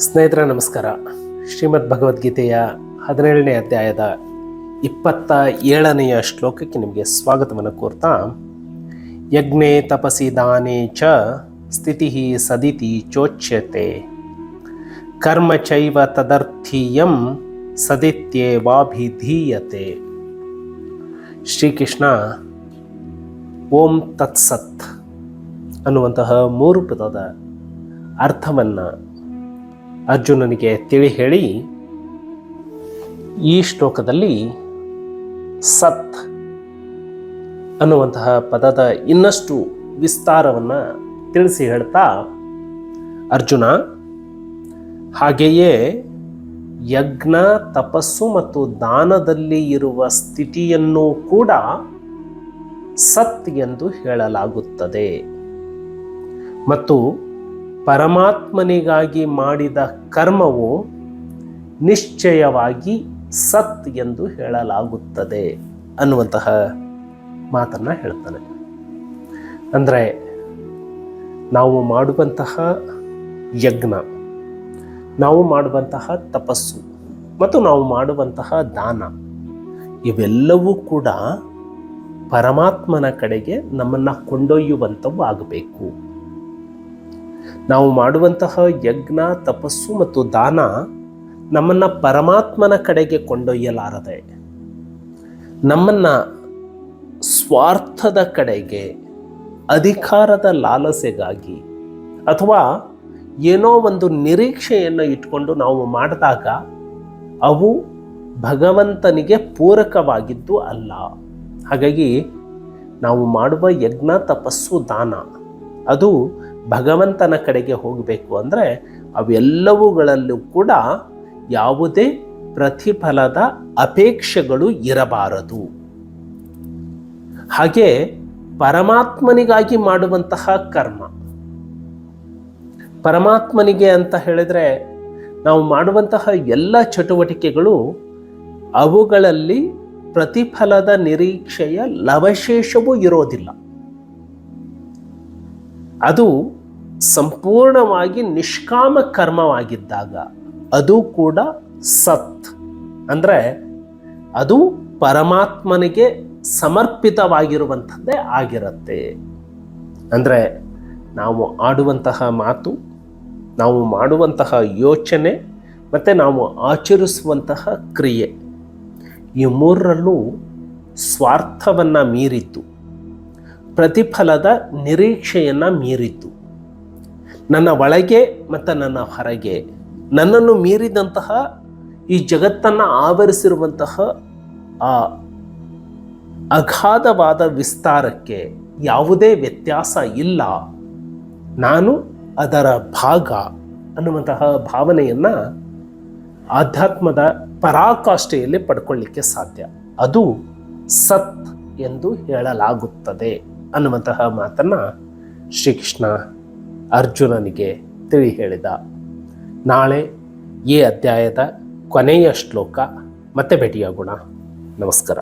ಸ್ನೇಹಿತರೆ, ನಮಸ್ಕಾರ. ಶ್ರೀಮದ್ ಭಗವದ್ಗೀತೆಯ ಹದಿನೇಳನೇ ಅಧ್ಯಾಯದ ಇಪ್ಪತ್ತ ಏಳನೆಯ ಶ್ಲೋಕಕ್ಕೆ ನಿಮಗೆ ಸ್ವಾಗತವನ್ನು ಕೋರ್ತಾ, ಯಜ್ಞೆ ತಪಸಿ ದಾನೆ ಚ ಸ್ಥಿತಿ ಸದಿತಿ ಚೋಚ್ಯತೆ. ಕರ್ಮ ಚೈವ ತದರ್ಥೀಯಂ ಸದಿತ್ಯೇವಾಭಿಧೀಯತೆ ಶ್ರೀಕೃಷ್ಣ, ಓಂ ತತ್ಸತ್ ಅನ್ನುವಂತಹ ಮೂರು ಪದದ ಅರ್ಥವನ್ನು ಅರ್ಜುನನಿಗೆ ತಿಳಿ ಹೇಳಿ, ಈ ಶ್ಲೋಕದಲ್ಲಿ ಸತ್ ಅನ್ನುವಂತಹ ಪದದ ಇನ್ನಷ್ಟು ವಿಸ್ತಾರವನ್ನು ತಿಳಿಸಿ ಹೇಳ್ತಾ, ಅರ್ಜುನ, ಹಾಗೆಯೇ ಯಜ್ಞ, ತಪಸ್ಸು ಮತ್ತು ದಾನದಲ್ಲಿ ಇರುವ ಸ್ಥಿತಿಯನ್ನು ಕೂಡ ಸತ್ ಎಂದು ಹೇಳಲಾಗುತ್ತದೆ. ಮತ್ತು ಪರಮಾತ್ಮನಿಗಾಗಿ ಮಾಡಿದ ಕರ್ಮವು ನಿಶ್ಚಯವಾಗಿ ಸತ್ ಎಂದು ಹೇಳಲಾಗುತ್ತದೆ ಅನ್ನುವಂತಹ ಮಾತನ್ನು ಹೇಳ್ತಾನೆ. ಅಂದರೆ ನಾವು ಮಾಡುವಂತಹ ಯಜ್ಞ, ನಾವು ಮಾಡುವಂತಹ ತಪಸ್ಸು ಮತ್ತು ನಾವು ಮಾಡುವಂತಹ ದಾನ, ಇವೆಲ್ಲವೂ ಕೂಡ ಪರಮಾತ್ಮನ ಕಡೆಗೆ ನಮ್ಮನ್ನು ಕೊಂಡೊಯ್ಯುವಂಥವು ಆಗಬೇಕು. ನಾವು ಮಾಡುವಂತಹ ಯಜ್ಞ, ತಪಸ್ಸು ಮತ್ತು ದಾನ ನಮ್ಮನ್ನು ಪರಮಾತ್ಮನ ಕಡೆಗೆ ಕೊಂಡೊಯ್ಯಲಾರದೆ. ನಮ್ಮನ್ನು ಸ್ವಾರ್ಥದ ಕಡೆಗೆ, ಅಧಿಕಾರದ ಲಾಲಸೆಗಾಗಿ ಅಥವಾ ಏನೋ ಒಂದು ನಿರೀಕ್ಷೆಯನ್ನು ಇಟ್ಕೊಂಡು ನಾವು ಮಾಡಿದಾಗ ಅವು ಭಗವಂತನಿಗೆ ಪೂರಕವಾಗಿದ್ದು ಅಲ್ಲ. ಹಾಗಾಗಿ ನಾವು ಮಾಡುವ ಯಜ್ಞ, ತಪಸ್ಸು, ದಾನ ಅದು ಭಗವಂತನ ಕಡೆಗೆ ಹೋಗಬೇಕು ಅಂದರೆ ಅವೆಲ್ಲವುಗಳಲ್ಲೂ ಕೂಡ ಯಾವುದೇ ಪ್ರತಿಫಲದ ಅಪೇಕ್ಷೆಗಳು ಇರಬಾರದು. ಹಾಗೆ ಪರಮಾತ್ಮನಿಗಾಗಿ ಮಾಡುವಂತಹ ಕರ್ಮ. ಪರಮಾತ್ಮನಿಗೆ ಅಂತ ಹೇಳಿದ್ರೆ ನಾವು ಮಾಡುವಂತಹ ಎಲ್ಲ ಚಟುವಟಿಕೆಗಳು ಅವುಗಳಲ್ಲಿ ಪ್ರತಿಫಲದ ನಿರೀಕ್ಷೆಯ ಲವಶೇಷವೂ ಇರೋದಿಲ್ಲ. ಅದು ಸಂಪೂರ್ಣವಾಗಿ ನಿಷ್ಕಾಮ ಕರ್ಮವಾಗಿದ್ದಾಗ ಅದು ಕೂಡ ಸತ್. ಅಂದರೆ ಅದು ಪರಮಾತ್ಮನಿಗೆ ಸಮರ್ಪಿತವಾಗಿರುವಂಥದ್ದೇ ಆಗಿರುತ್ತೆ. ಅಂದರೆ ನಾವು ಆಡುವಂತಹ ಮಾತು, ನಾವು ಮಾಡುವಂತಹ ಯೋಚನೆ, ಮತ್ತು ನಾವು ಆಚರಿಸುವಂತಹ ಕ್ರಿಯೆ, ಈ ಮೂರರಲ್ಲೂ ಸ್ವಾರ್ಥವನ್ನು ಮೀರಿದ್ದು ಪ್ರತಿಫಲದ ನಿರೀಕ್ಷೆಯನ್ನು ಮೀರಿದ್ದು ನನ್ನ ಒಳಗೆ ಮತ್ತು ನನ್ನ ಹೊರಗೆ ನನ್ನನ್ನು ಮೀರಿದಂತಹ ಈ ಜಗತ್ತನ್ನು ಆವರಿಸಿರುವಂತಹ ಆ ಅಗಾಧವಾದ ವಿಸ್ತಾರಕ್ಕೆ ಯಾವುದೇ ವ್ಯತ್ಯಾಸ ಇಲ್ಲ. ನಾನು ಅದರ ಭಾಗ ಅನ್ನುವಂತಹ ಭಾವನೆಯನ್ನು ಆಧ್ಯಾತ್ಮದ ಪರಾಕಾಷ್ಠೆಯಲ್ಲಿ ಪಡ್ಕೊಳ್ಳಿಕ್ಕೆ ಸಾಧ್ಯ. ಅದು ಸತ್ ಎಂದು ಹೇಳಲಾಗುತ್ತದೆ. ಅನ್ನುವಂತಹ ಮಾತನ್ನು ಶ್ರೀಕೃಷ್ಣ ಅರ್ಜುನನಿಗೆ ತಿಳಿ ಹೇಳಿದ ನಾಳೆ ಈ ಅಧ್ಯಾಯದ ಕೊನೆಯ ಶ್ಲೋಕ ಮತ್ತೆ ಭೇಟಿಯಾಗೋಣ. ನಮಸ್ಕಾರ.